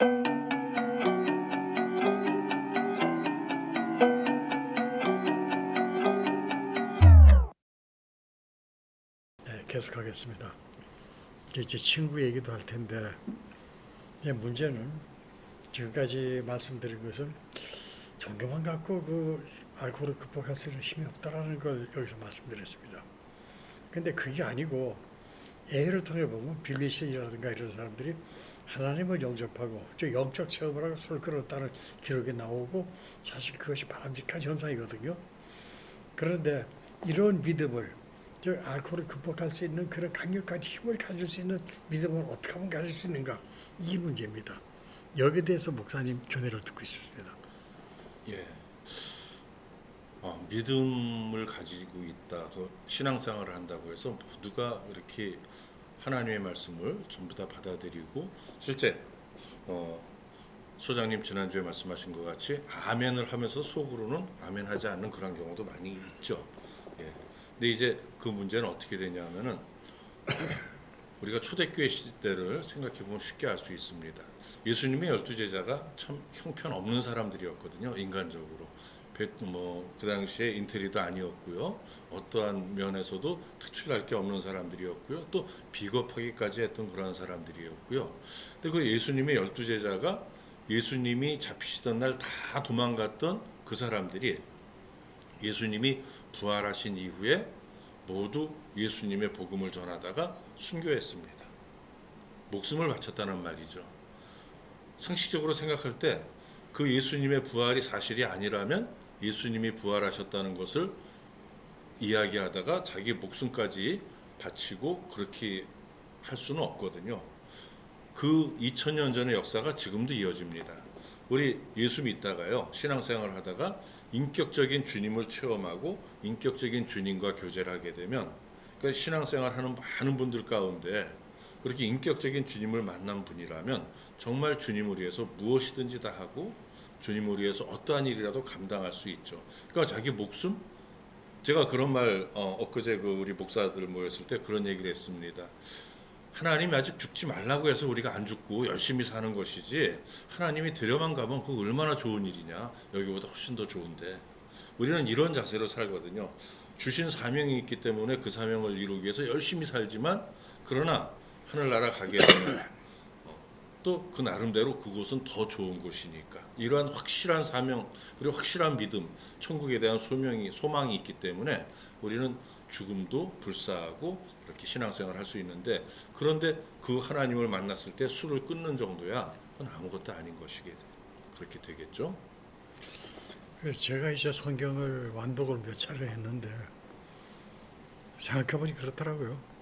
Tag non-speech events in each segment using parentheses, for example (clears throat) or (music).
네, 계속하겠습니다. 이게 제 친구 얘기도 할 텐데 이제 문제는 지금까지 말씀드린 것은 종교만 갖고 그 알코올을 극복할 수 있는 힘이 없다라는 걸 여기서 말씀드렸습니다. 근데 그게 아니고 예를 통해 보면 빌리신이라든가 이런 사람들이 하나님을 영접하고 저 영적 체험을 하고 술을 끊었다는 기록이 나오고 사실 그것이 바람직한 현상이거든요. 그런데 이런 믿음을 저 알코올을 극복할 수 있는 그런 강력한 힘을 가질 수 있는 믿음을 어떻게 하면 가질 수 있는가 이 문제입니다. 여기에 대해서 목사님 견해를 듣고 있습니다. 예. 어, 믿음을 가지고 있다. 그 신앙생활을 한다고 해서 모두가 이렇게 하나님의 말씀을 전부 다 받아들이고 실제 어, 소장님 지난주에 말씀하신 것 같이 아멘을 하면서 속으로는 아멘하지 않는 그런 경우도 많이 있죠. 예. 근데 이제 그 문제는 어떻게 되냐면은 (clears throat) 우리가 초대교회 시대를 생각해 보면 쉽게 알 수 있습니다. 예수님의 열두 제자가 참 형편 없는 사람들이었거든요. 인간적으로. 뭐그 당시에 인테리도 아니었고요. 어떠한 면에서도 특출날 게 없는 사람들이었고요. 또 비겁하기까지 했던 그런 사람들이었고요. 근데 그 예수님의 열두 제자가 예수님이 잡히시던 날 다 도망갔던 그 사람들이 예수님이 부활하신 이후에 모두 예수님의 복음을 전하다가 순교했습니다. 목숨을 바쳤다는 말이죠. 상식적으로 생각할 때 그 예수님의 부활이 사실이 아니라면 예수님이 부활하셨다는 것을 이야기하다가 자기 목숨까지 바치고 그렇게 할 수는 없거든요. 그 2000년 전의 역사가 지금도 이어집니다. 우리 예수 믿다가요, 신앙생활 하다가 인격적인 주님을 체험하고 인격적인 주님과 교제를 하게 되면 그러니까 신앙생활 하는 많은 분들 가운데 그렇게 인격적인 주님을 만난 분이라면 정말 주님을 위해서 무엇이든지 다 하고 주님을 위해서 어떠한 일이라도 감당할 수 있죠. 그러니까 자기 목숨 제가 그런 말 어, 엊그제 그 우리 목사들 모였을 때 그런 얘기를 했습니다. 하나님이 아직 죽지 말라고 해서 우리가 안 죽고 열심히 사는 것이지 하나님이 데려만 가면 그거 얼마나 좋은 일이냐 여기보다 훨씬 더 좋은데 우리는 이런 자세로 살거든요 주신 사명이 있기 때문에 그 사명을 이루기 위해서 열심히 살지만 그러나 하늘나라 가게 되면 어, 또 그 나름대로 그곳은 더 좋은 곳이니까 이러한 확실한 사명 그리고 확실한 믿음 천국에 대한 소명이 소망이 있기 때문에 우리는 죽음도 불사하고 이렇게 신앙생활을 할수 있는데 그런데 그 하나님을 만났을 때 술을 끊는 정도야 그건 아무것도 아닌 것이게 돼. 그렇게 되겠죠. 제가 이제 성경을 완독을 몇 차례 했는데 생각해보니 그렇더라고요.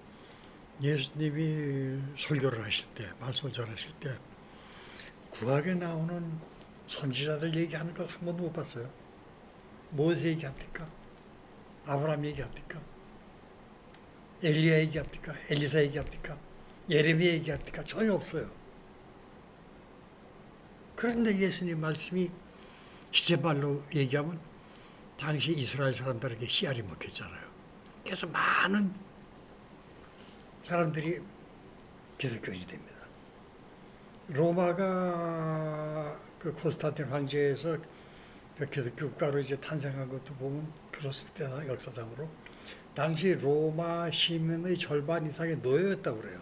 예수님이 설교를 하실 때, 말씀을 전하실 때 구약에 나오는 선지자들 얘기하는 걸 한 번도 못 봤어요. 모세 얘기합니까? 아브라함 얘기합니까? 엘리야 얘기합니까? 엘리사 얘기합니까? 예레미야 얘기합니까? 전혀 없어요. 그런데 예수님 말씀이 시제말로 얘기하면 당시 이스라엘 사람들에게 씨알이 먹혔잖아요. 그래서 많은 사람들이 기독교인이 됩니다. 로마가 그 콘스탄틴 황제에서 그 기독교 국가로 이제 탄생한 것도 보면 그렇습니다. 역사상으로. 당시 로마 시민의 절반 이상이 노예였다고 그래요.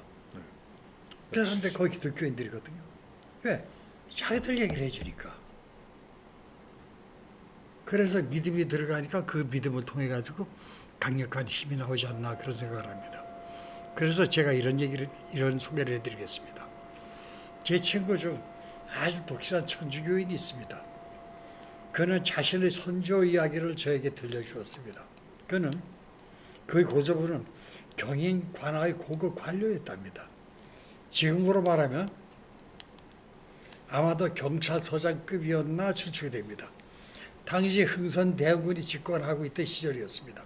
그런데 거기 기독교인들이거든요. 왜? 자기들 얘기를 해주니까. 그래서 믿음이 들어가니까 그 믿음을 통해 가지고 강력한 힘이 나오지 않나 그런 생각을 합니다. 그래서 제가 이런 얘기를 이런 소개를 해드리겠습니다. 제 친구 중 아주 독실한 천주교인이 있습니다. 그는 자신의 선조 이야기를 저에게 들려주었습니다. 그는 그 고조부는 경인 관아의 고급 관료였답니다. 지금으로 말하면 아마도 경찰서장급이었나 추측이 됩니다. 당시 흥선 대군이 집권하고 있던 시절이었습니다.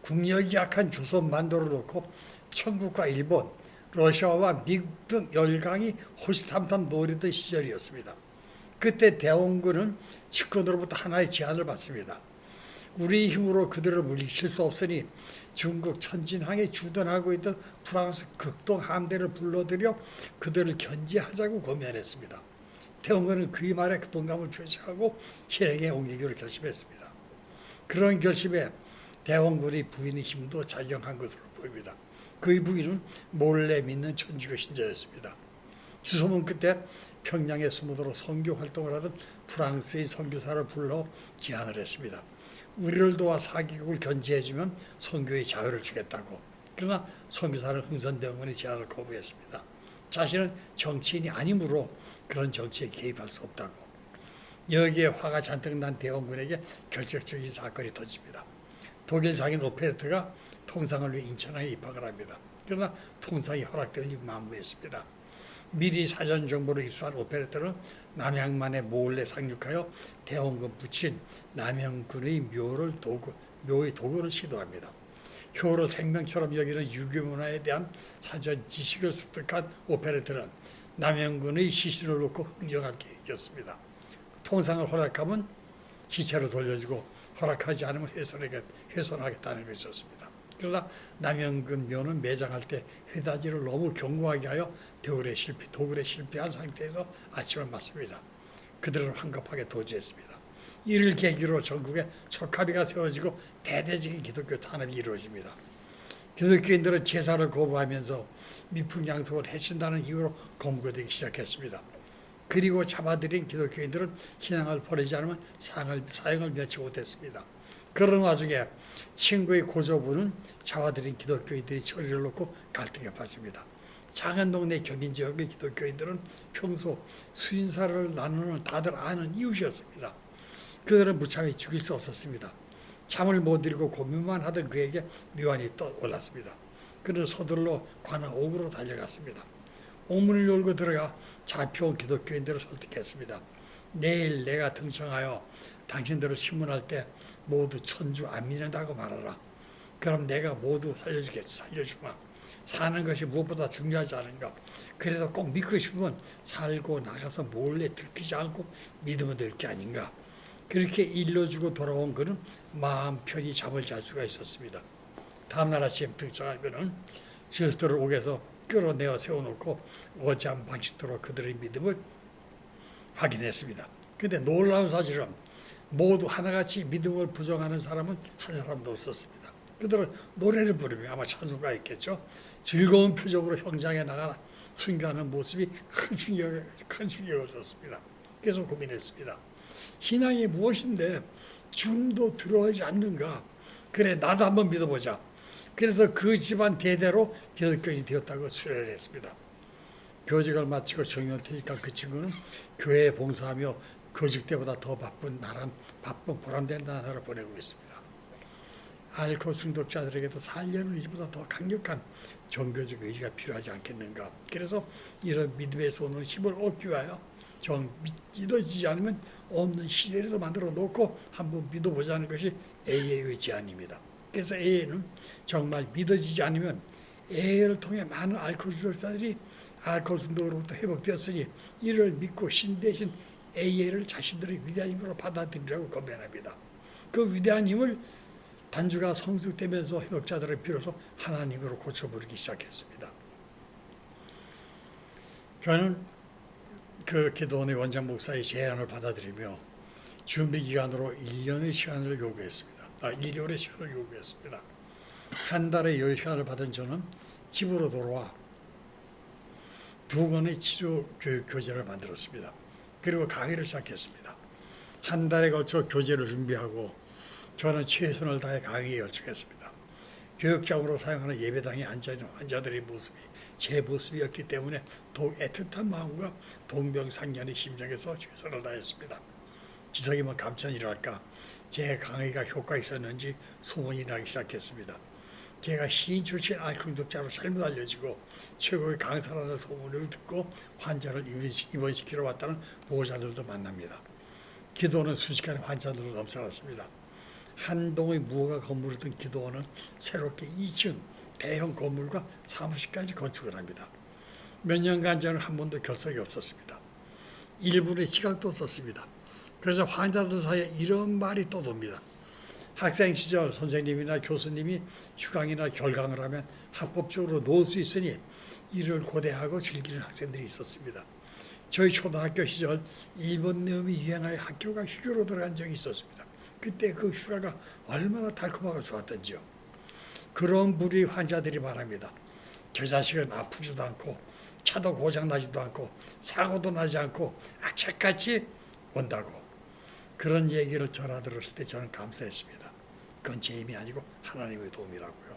국력이 약한 조선 만도를 놓고 천국과 일본, 러시아와 미국 등 열강이 호시탐탐 노리던 시절이었습니다. 그때 대원군은 집권으로부터 하나의 제안을 받습니다. 우리 힘으로 그들을 물리칠 수 없으니 중국 천진항에 주둔하고 있던 프랑스 극동 함대를 불러들여 그들을 견제하자고 고면했습니다. 대원군은 그의 말에 동감을 표시하고 실행에 옮기기로 결심했습니다. 그런 결심에 대원군의 부인의 힘도 작용한 것으로 보입니다. 그의 부인은 몰래 믿는 천주교 신자였습니다. 주소문 끝에 평양에 스무도로 선교 활동을 하던 프랑스의 선교사를 불러 제안을 했습니다. 우리를 도와 사기국을 견제해주면 선교의 자유를 주겠다고. 그러나 선교사는 흥선대원군의 제안을 거부했습니다. 자신은 정치인이 아니므로 그런 정치에 개입할 수 없다고. 여기에 화가 잔뜩 난 대원군에게 결정적인 사건이 터집니다. 독일 장인 오페르트가 통상을 위해 인천항에 입학을 합니다. 그러나 통상이 허락되니 만무했습니다. 미리 사전 정보를 입수한 오페레트는 남양만에 몰래 상륙하여 대원군 붙인 남양군의 묘를 도구, 묘의 도구를 시도합니다. 효를 생명처럼 여기는 유교 문화에 대한 사전 지식을 습득한 오페레트는 남양군의 시신을 놓고 흥정할 계획이었습니다. 통상을 허락하면 시체를 돌려주고 허락하지 않으면 훼손하겠, 훼손하겠다는 것이었습니다. 그러나 남영근 묘는 매장할 때 회다지를 너무 견고하게 하여 도굴에 실패, 도굴에 실패한 상태에서 아침을 맞습니다. 그들은 황급하게 도주했습니다. 이를 계기로 전국에 척합의가 세워지고 대대적인 기독교 탄압이 이루어집니다. 기독교인들은 제사를 거부하면서 미풍양속을 해친다는 이유로 검거되기 시작했습니다. 그리고 잡아들인 기독교인들은 신앙을 버리지 않으면 사형을, 사형을 면치 못했습니다. 그런 와중에 친구의 고조부는 잡아들인 기독교인들이 처리를 놓고 갈등에 빠집니다. 작은 동네 격인 지역의 기독교인들은 평소 수인사를 나누는 다들 아는 이웃이었습니다. 그들은 무참히 죽일 수 없었습니다. 잠을 못 이루고 고민만 하던 그에게 미완이 떠올랐습니다. 그는 서둘러 관아 옥으로 달려갔습니다. 옥문을 열고 들어가 잡혀온 기독교인들을 설득했습니다. 내일 내가 등청하여 당신들을 신문할 때 모두 천주 안 믿는다고 말하라. 그럼 내가 모두 살려주겠 살려주마. 사는 것이 무엇보다 중요하지 않은가. 그래도 꼭 믿고 싶으면 살고 나가서 몰래 들키지 않고 믿으면 될 게 아닌가. 그렇게 일러주고 돌아온 그는 마음 편히 잠을 잘 수가 있었습니다. 다음날 아침 등장한 그는 실수를 옥에서 끌어내어 세워놓고 어지한 방식대로 그들의 믿음을 확인했습니다. 근데 놀라운 사실은 모두 하나같이 믿음을 부정하는 사람은 한 사람도 없었습니다. 그들은 노래를 부르며 아마 찬송가였겠죠. 즐거운 표정으로 현장에 나가 순교하는 모습이 큰 충격을, 큰 충격을 줬습니다. 그래서 고민했습니다. 신앙이 무엇인데 죽음도 들어오지 않는가? 그래 나도 한번 믿어보자. 그래서 그 집안 대대로 기독교인이 되었다고 수련을 했습니다. 교직을 마치고 정년을 퇴직한 그 친구는 교회에 봉사하며 교직 때보다 더 바쁜 나란 바쁜 보람된 나라를 보내고 있습니다. 알코올 중독자들에게도 살려는 의지보다 더 강력한 종교적 의지가 필요하지 않겠는가. 그래서 이런 믿음에서 오는 힘을 얻기 위하여 정 믿어지지 않으면 없는 시내라도 만들어 놓고 한번 믿어보자는 것이 A의 제안입니다. 그래서 A는 정말 믿어지지 않으면 A를 통해 많은 알코올 중독자들이 알코올 중독으로부터 회복되었으니 이를 믿고 신 대신 A를 자신들의 위대한 힘으로 받아들이라고 건면합니다. 그 위대한 힘을 단주가 성숙되면서 회복자들을 비로소 하나님으로 고쳐부르기 시작했습니다. 저는 그 기도원의 원장 목사의 제안을 받아들이며 준비 기간으로 1년의 시간을 요구했습니다. 아, 1개월의 시간을 요구했습니다. 한 달의 여유 시간을 받은 저는 집으로 돌아와 두 권의 치료 교육 교재를 만들었습니다. 그리고 강의를 시작했습니다. 한 달에 걸쳐 교재를 준비하고 저는 최선을 다해 강의에 열중했습니다. 교육장으로 사용하는 예배당에 앉아있는 환자들의 모습이 제 모습이었기 때문에 더욱 애틋한 마음과 동병상련의 심정에서 최선을 다했습니다. 지석이면 감천이랄까 제 강의가 효과 있었는지 소문이 나기 시작했습니다. 제가 시인 출신 알콩독자로 잘못 알려지고 최고의 강사라는 소문을 듣고 환자를 입원시키러 왔다는 보호자들도 만납니다. 기도는 순식간에 환자들로 넘쳐났습니다. 한 동의 무허가 건물을 든 기도원은 새롭게 2층 대형 건물과 사무실까지 건축을 합니다. 몇 년간 저는 한 번도 결석이 없었습니다. 1분의 지각도 없었습니다. 그래서 환자들 사이에 이런 말이 떠돕니다. 학생 시절 선생님이나 교수님이 휴강이나 결강을 하면 합법적으로 놓을 수 있으니 이를 고대하고 즐기는 학생들이 있었습니다. 저희 초등학교 시절 일본 내음이 유행하여 학교가 휴교로 들어간 적이 있었습니다. 그때 그 휴가가 얼마나 달콤하고 좋았던지요. 그런 부류의 환자들이 말합니다. 저 자식은 아프지도 않고 차도 고장 나지도 않고 사고도 나지 않고 악착같이 온다고 그런 얘기를 전하 들었을 때 저는 감사했습니다. 그건 제 힘이 아니고 하나님의 도움이라고요.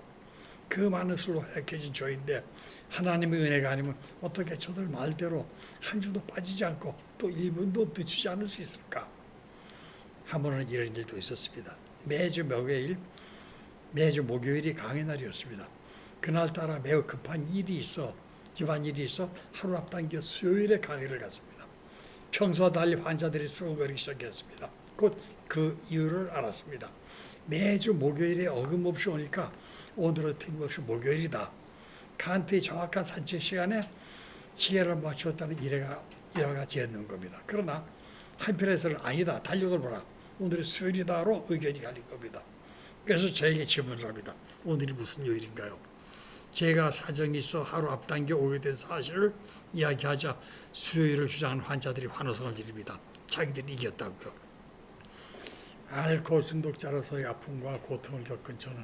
그 많은 수로 해켜진 저인데 하나님의 은혜가 아니면 어떻게 저들 말대로 한 주도 빠지지 않고 또 1분도 늦추지 않을 수 있을까? 한 번은 이런 일도 있었습니다. 매주 목요일, 매주 목요일이 강의 날이었습니다. 그날따라 매우 급한 일이 있어 집안 일이 있어 하루 앞당겨 수요일에 강의를 갔습니다. 평소와 달리 환자들이 수고거리기 시작했습니다. 곧 그 이유를 알았습니다. 매주 목요일에 어김없이 오니까 오늘은 틀림없이 목요일이다. 칸트의 정확한 산책 시간에 시계를 맞추었다는 일화가, 일화가 지었는 겁니다. 그러나 한편에서는 아니다. 달력을 보라. 오늘이 수요일이다로 의견이 갈린 겁니다. 그래서 저에게 질문을 합니다. 오늘이 무슨 요일인가요? 제가 사정이 있어 하루 앞당겨 오게 된 사실을 이야기하자 수요일을 주장하는 환자들이 환호성을 지릅니다. 자기들이 이겼다고요. 알코올 중독자로서의 아픔과 고통을 겪은 저는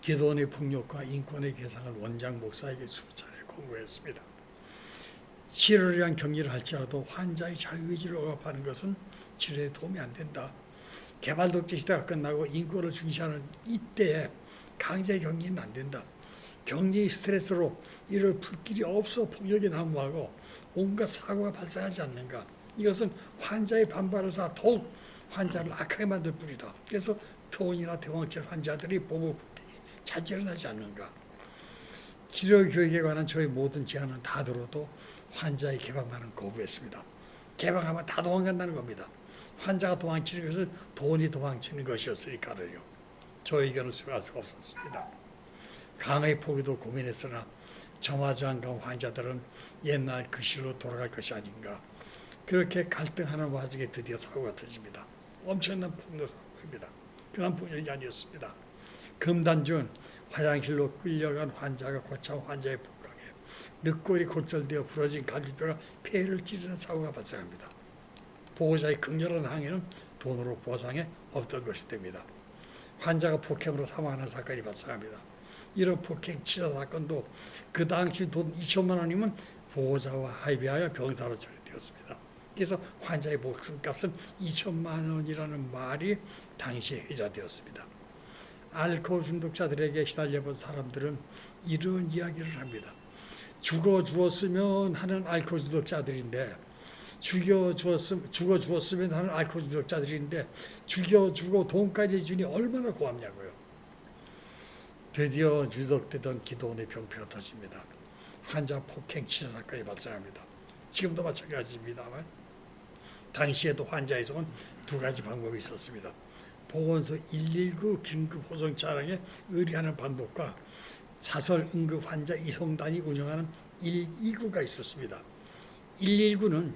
기도원의 폭력과 인권의 개상을 원장 목사에게 수차례 공고했습니다. 치료를 위한 격리를 할지라도 환자의 자유의지를 억압하는 것은 치료에 도움이 안 된다. 개발 독재 시대가 끝나고 인권을 중시하는 이때에 강제 격리는 안 된다. 격리 스트레스로 이를 풀 길이 없어 폭력이 난무하고 온갖 사고가 발생하지 않는가. 이것은 환자의 반발을 사 더욱 환자를 악하게 만들 뿐이다. 그래서 퇴원이나 퇴원킬 환자들이 보복 폭행이 자주 일어나지 않는가. 치료 교육에 관한 저의 모든 제안은 다 들어도 환자의 개방만은 거부했습니다. 개방하면 다 도망간다는 겁니다. 환자가 도망치는 것은 돈이 도망치는 것이었으니까요. 저 의견을 수용할 수가 없었습니다. 강의 포기도 고민했으나 점화저항감 환자들은 옛날 그 시로 돌아갈 것이 아닌가. 그렇게 갈등하는 와중에 드디어 사고가 터집니다. 엄청난 폭력 사고입니다. 그런 폭력이 아니었습니다. 금단준 화장실로 끌려간 환자가 고참 환자의 폭강에 늑골이 골절되어 부러진 갈비뼈가 폐를 찌르는 사고가 발생합니다. 보호자의 극렬한 항의는 돈으로 보상에 없던 것이 됩니다. 환자가 폭행으로 사망하는 사건이 발생합니다. 이런 폭행 치사 사건도 그 당시 돈 2천만 원이면 보호자와 합의하여 병사로 처리되었습니다. 그래서 환자의 목숨값은 2천만 원이라는 말이 당시에 회자되었습니다. 알코올 중독자들에게 시달려본 사람들은 이런 이야기를 합니다. 죽어 주었으면 하는 알코올 중독자들인데 죽여 주었음 죽어 주었으면 하는 알코올 중독자들인데 죽여 주고 돈까지 주니 얼마나 고맙냐고요. 드디어 유독되던 기도원의 병폐가 터집니다. 환자 폭행 치사 사건이 발생합니다. 지금도 마찬가지입니다만 당시에도 환자의 속은 두 가지 방법이 있었습니다. 보건소 119 긴급 호송 차량에 의뢰하는 방법과 사설 응급 환자 이송단이 운영하는 129가 있었습니다. 119는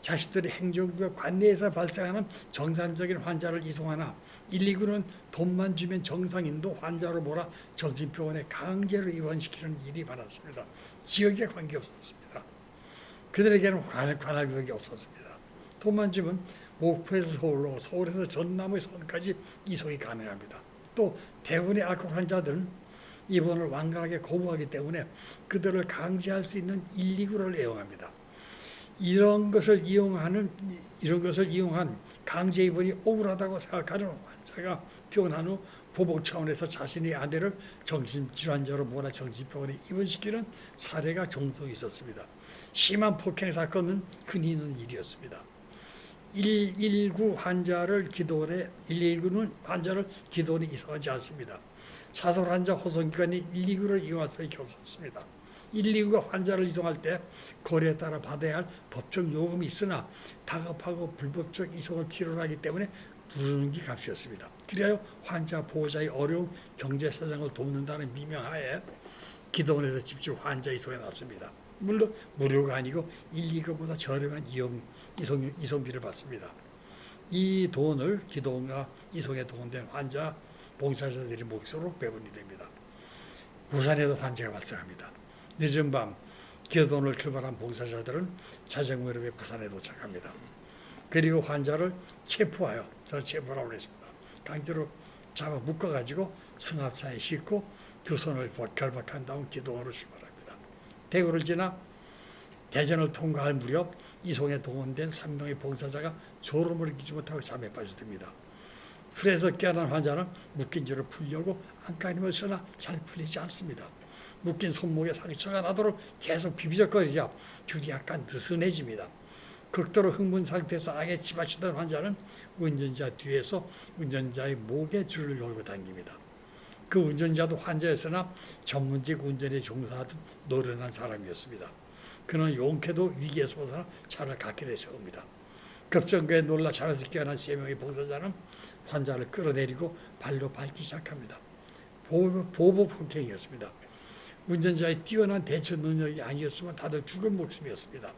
자신들의 행정구역 관내에서 발생하는 정상적인 환자를 이송하나 119는 돈만 주면 정상인도 환자로 몰아 정신병원에 강제로 입원시키는 일이 많았습니다. 지역에 관계없었습니다. 그들에게는 관할, 관할 구역이 없었습니다. 돈만 주면 목포에서 서울로 서울에서 전남의 서울까지 이송이 가능합니다. 또 대부분의 알코올 환자들은 입원을 완강하게 거부하기 때문에 그들을 강제할 수 있는 119를 애용합니다. 이런 것을 이용하는 이런 것을 이용한 강제 입원이 억울하다고 생각하는 환자가 퇴원한 후 보복 차원에서 자신의 아내를 정신질환자로 몰아 정신병원에 입원시키는 사례가 종종 있었습니다. 심한 폭행 사건은 흔히 있는 일이었습니다. 119 환자를 기도원에 119는 환자를 기도원에 이송하지 않습니다. 사설 환자 호송 기관이 119를 이용할 수밖에 없었습니다. 119가 환자를 이송할 때 거래에 따라 받아야 할 법적 요금이 있으나 다급하고 불법적 이송을 필요로 하기 때문에 게 값이었습니다. 그리하여 환자 보호자의 어려운 경제 사정을 돕는다는 미명하에 기도원에서 직접 환자 이송에 나섭니다. 물론 무료가 아니고 119보다 저렴한 이용, 이송, 이송비를 받습니다. 이 돈을 기도원과 이송에 동원된 환자 봉사자들이 몫으로 배분이 됩니다. 부산에도 환자가 발생합니다. 늦은 밤 기도원을 출발한 봉사자들은 자정 무렵에 부산에 도착합니다. 그리고 환자를 체포하여 저 체포라고 그랬습니다. 강제로 잡아 묶어가지고 승합차에 싣고 두 손을 결박한 다음 기도원으로 출발합니다. 대구를 지나 대전을 통과할 무렵 이송에 동원된 3명의 봉사자가 졸음을 이기지 못하고 잠에 빠져듭니다. 풀에서 깨어난 환자는 묶인 줄을 풀려고 안간힘을 쓰나 잘 풀리지 않습니다. 묶인 손목에 상처가 나도록 계속 비비적거리자 줄이 약간 느슨해집니다. 극도로 흥분 상태에서 악에 치받치던 환자는 운전자 뒤에서 운전자의 목에 줄을 걸고 당깁니다. 그 운전자도 환자였으나 전문직 운전에 종사하던 노련한 사람이었습니다. 그는 용케도 위기에서 벗어나 차를 갓길에 세웁니다. 급정거에 놀라 잠에서 깨어난 세 명의 봉사자는 환자를 끌어내리고 발로 밟기 시작합니다. 보복, 폭행이었습니다. 운전자의 뛰어난 대처 능력이 아니었으면 다들 죽은 목숨이었습니다.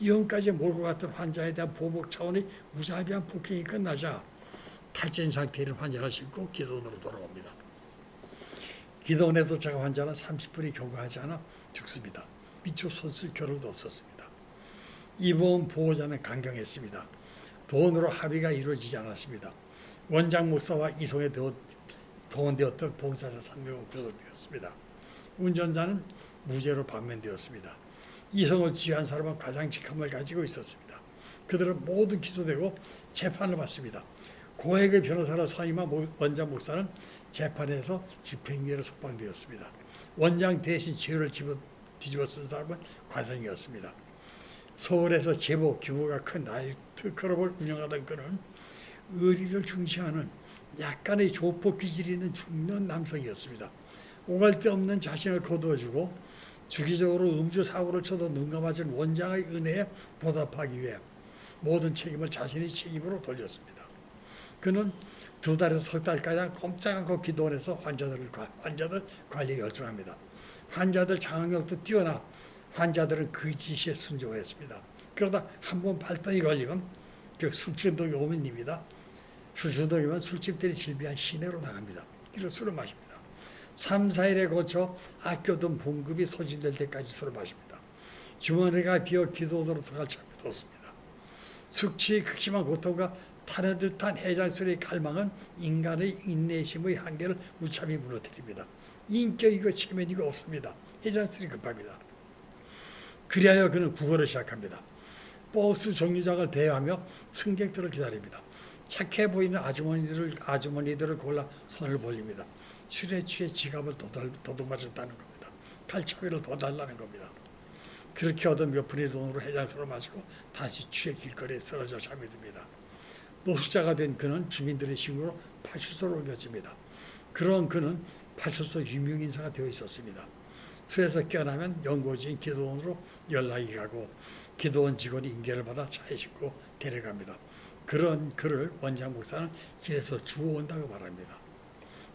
이혼까지 몰고 갔던 환자에 대한 보복 차원의 무자비한 폭행이 끝나자 탈진 있는 환자를 싣고 기도원으로 돌아옵니다. 기도원에 도착한 환자는 30분이 경과하지 않아 죽습니다. 미처 손쓸 겨를도 없었습니다. 이보험 보호자는 강경했습니다. 돈으로 합의가 이루어지지 않았습니다. 원장 목사와 이송에 동원되었던 봉사자 3명은 구속되었습니다. 운전자는 무죄로 반면되었습니다. 이성을 지휘한 사람은 가장 직함을 가지고 있었습니다. 그들은 모두 기소되고 재판을 받습니다. 고액의 변호사를 선임한 모- 원장 목사는 재판에서 집행유예로 석방되었습니다. 원장 대신 죄를 집어, 뒤집어 쓴 사람은 과정이었습니다. 서울에서 제법 규모가 큰 나이트 클럽을 운영하던 그는 의리를 중시하는 약간의 조폭 기질이 있는 중년 남성이었습니다. 오갈 데 없는 자신을 거두어주고 주기적으로 음주 사고를 쳐도 눈 감아준 원장의 은혜에 보답하기 위해 모든 책임을 자신의 책임으로 돌렸습니다. 그는 두 달에서 석 달가량 꼼짝 않고 기도원에서 환자들을 관- 환자들 관리에 열중합니다. 환자들 장악력도 뛰어나 환자들은 그 지시에 순종을 했습니다. 그러다 한 번 발등이 걸리면 그 술집독이 오면입니다. 술집독이면 술집들이 질비한 시내로 나갑니다. 이런 술을 마십니다. 3, 4일에 거쳐 아껴둔 봉급이 소진될 때까지 술을 마십니다. 주머니가 비어 기도원으로 들어갈 참도 없습니다. 숙취의 극심한 고통과 타는 듯한 해장술의 갈망은 인간의 인내심의 한계를 무참히 무너뜨립니다. 인격이고 체면이고 없습니다. 해장술이 급합니다. 그리하여 그는 국어를 시작합니다. 버스 정류장을 대하며 승객들을 기다립니다. 착해 보이는 아주머니들을 아주머니들을 골라 손을 벌립니다. 술에 취해 지갑을 도둑맞았다는 겁니다. 칼차기를 더 달라는 겁니다. 그렇게 얻은 몇 푼의 돈으로 해장술을 마시고 다시 취해 길거리에 쓰러져 잠이 듭니다. 노숙자가 된 그는 주민들의 신고로 파출소로 옮겨집니다. 그런 그는 파출소 유명인사가 되어 있었습니다. 술에서 깨어나면 연고지인 기도원으로 연락이 가고 기도원 직원이 인계를 받아 차에 싣고 데려갑니다. 그런 그를 원장 목사는 길에서 주워온다고 말합니다.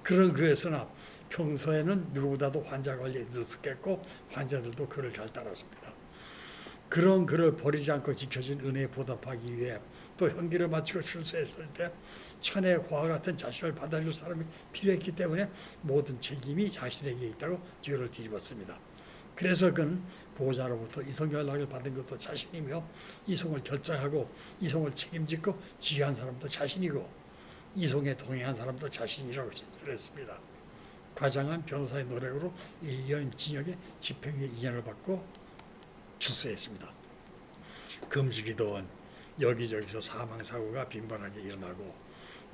그런 그에서나 평소에는 누구보다도 환자 관리에 느슨했고 환자들도 그를 잘 따랐습니다. 그런 그를 버리지 않고 지켜준 은혜에 보답하기 위해 또 현기를 마치고 출소했을 때 천의 고와 같은 자식을 받아줄 사람이 필요했기 때문에 모든 책임이 자신에게 있다고 뒤를 뒤집었습니다. 그래서 그는 보호자로부터 이성 연락을 받은 것도 자신이며 이송을 결정하고 이송을 책임지고 지휘한 사람도 자신이고 이송에 동행한 사람도 자신이라고 진술했습니다. 과장한 변호사의 노력으로 1년 징역의 집행유예 2년을 받고 출소했습니다. 금주기도원 여기저기서 사망 사고가 빈번하게 일어나고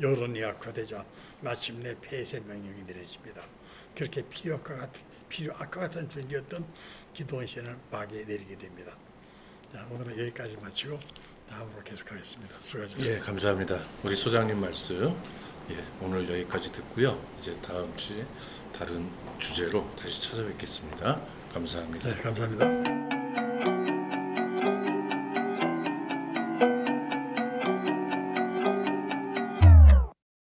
여론이 악화되자 마침내 폐쇄 명령이 내려집니다. 그렇게 필요과 같은 필요 악과 같은 존재였던 기도원 씨는 막에 내리게 됩니다. 자, 오늘은 여기까지 마치고 다음으로 계속하겠습니다. 수고하셨습니다. 예, 감사합니다. 우리 소장님 말씀 예, 오늘 여기까지 듣고요. 이제 다음 주에 다른 주제로 다시 찾아뵙겠습니다. 감사합니다. 네, 감사합니다.